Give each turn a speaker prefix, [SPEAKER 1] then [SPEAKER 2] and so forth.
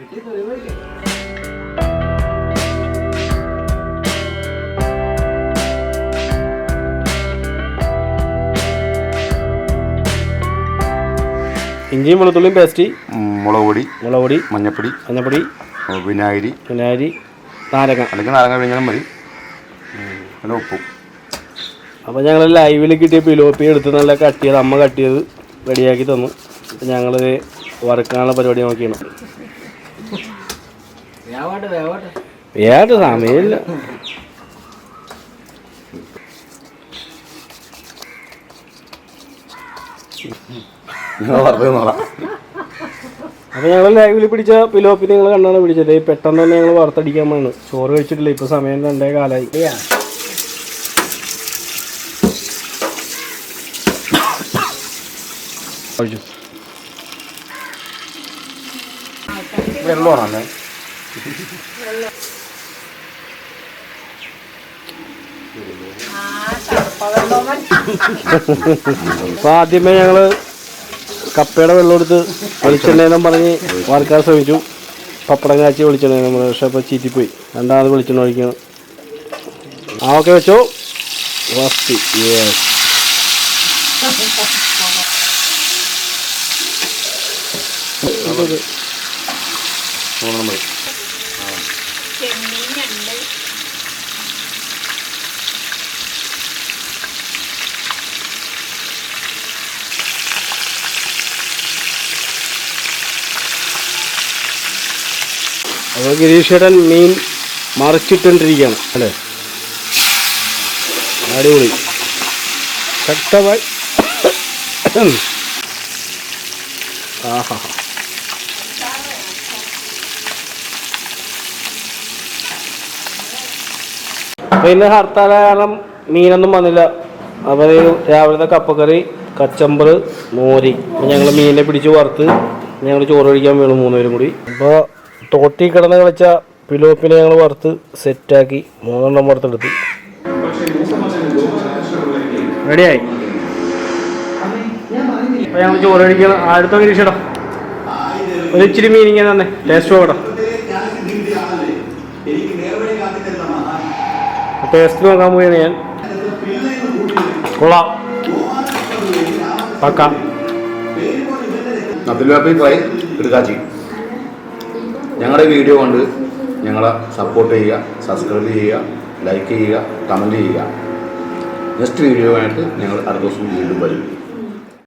[SPEAKER 1] ഇഞ്ചിയും വെളുത്തുള്ളിയും പേസ്റ്റ്
[SPEAKER 2] മുളക് പൊടി
[SPEAKER 1] മുളക് പൊടി
[SPEAKER 2] മഞ്ഞപ്പൊടി
[SPEAKER 1] മഞ്ഞപ്പൊടി
[SPEAKER 2] വിനാഗിരി.
[SPEAKER 1] വിനാഗിരി നാരങ്ങ.
[SPEAKER 2] അല്ലെങ്കിൽ നാരങ്ങ പിഴിഞ്ഞാലും മതി. നല്ല ഉപ്പും.
[SPEAKER 1] അപ്പോൾ ഞങ്ങൾ ലൈവിൽ കിട്ടിയ പിലോപ്പി എടുത്ത് നല്ല കട്ട് ചെയ്ത് അമ്മ കട്ട് ചെയ്ത് റെഡിയാക്കി തന്നു. ഞങ്ങൾ ഞങ്ങളിത് വറുക്കാനുള്ള പരിപാടി നോക്കിയാണ്. ഏട്ട് സമയമില്ല. അപ്പൊ ഞങ്ങൾ ലൈവിൽ പിടിച്ച പിലോപ്പി നിങ്ങൾ കണ്ടാണ് പിടിച്ചത്? ഈ പെട്ടെന്ന് തന്നെ ഞങ്ങൾ വറുത്തടിക്കാൻ വേണം ചോറ് കഴിച്ചിട്ടില്ല ഇപ്പൊ സമയം രണ്ടേ കാലായി. വെള്ളമാണ്
[SPEAKER 2] വെള്ളമാണല്ലേ
[SPEAKER 1] അപ്പോൾ ആദ്യമേ ഞങ്ങൾ കപ്പയുടെ വെള്ളം എടുത്ത് വെളിച്ചെണ്ണയെന്നും പറഞ്ഞ് വറുക്കാൻ ശ്രമിച്ചു. പപ്പടം കാച്ചി വെളിച്ചെണ്ണ നമ്മൾ പക്ഷെ അപ്പോൾ ചീറ്റിപ്പോയി. രണ്ടാമത് വെളിച്ചെണ്ണ ഒഴിക്കണം. ആ ഓക്കെ വെച്ചോ
[SPEAKER 2] മൂന്നെണ്ണം മതി
[SPEAKER 1] അപ്പോൾ ഗിരീഷേട്ടൻ മീൻ മറിച്ചിട്ടുകൊണ്ടിരിക്കുകയാണ് അല്ലേ? അടിപൊളി. ശക്തമായി ആഹാ. അപ്പോൾ ഇന്ന് ഹർത്താല കാരണം മീനൊന്നും വന്നില്ല. അപ്പോൾ ഈ രാവിലത്തെ കപ്പക്കറി കച്ചമ്പർ മോരി. ഞങ്ങൾ മീനിനെ പിടിച്ച് വറുത്ത് ഞങ്ങൾ ചോറ് കഴിക്കാൻ വീണു മൂന്നുപേരും കൂടി. അപ്പോൾ തോട്ടി കിടന്ന് കളിച്ച പിലോപ്പിനെ ഞങ്ങൾ വറുത്ത് സെറ്റാക്കി മൂന്നെണ്ണം വറുത്തെടുത്ത്. റെഡിയായി. അപ്പോൾ ഞങ്ങൾ ചോറ് കഴിക്കണം അടുത്ത ഗിരീഷടാ ഒരു ഇച്ചിരി മീനിങ്ങനെ തന്നെ. ടേസ്റ്റ് നോക്കടാ. ടേസ്റ്റ് നോക്കാൻ പോവുകയാണ് ഞാൻ. കൊള്ളാം. പക്ക.
[SPEAKER 2] അബ്ദുൽ ബാബി ഫ്രൈ എടുക്കാച്ചി. ഞങ്ങളുടെ വീഡിയോ കൊണ്ട് ഞങ്ങളെ സപ്പോർട്ട് ചെയ്യുക സബ്സ്ക്രൈബ് ചെയ്യുക ലൈക്ക് ചെയ്യുക കമന്റ് ചെയ്യുക. നെക്സ്റ്റ് വീഡിയോ ആയിട്ട് ഞങ്ങൾ അടുത്ത ദിവസം വീണ്ടും വരും.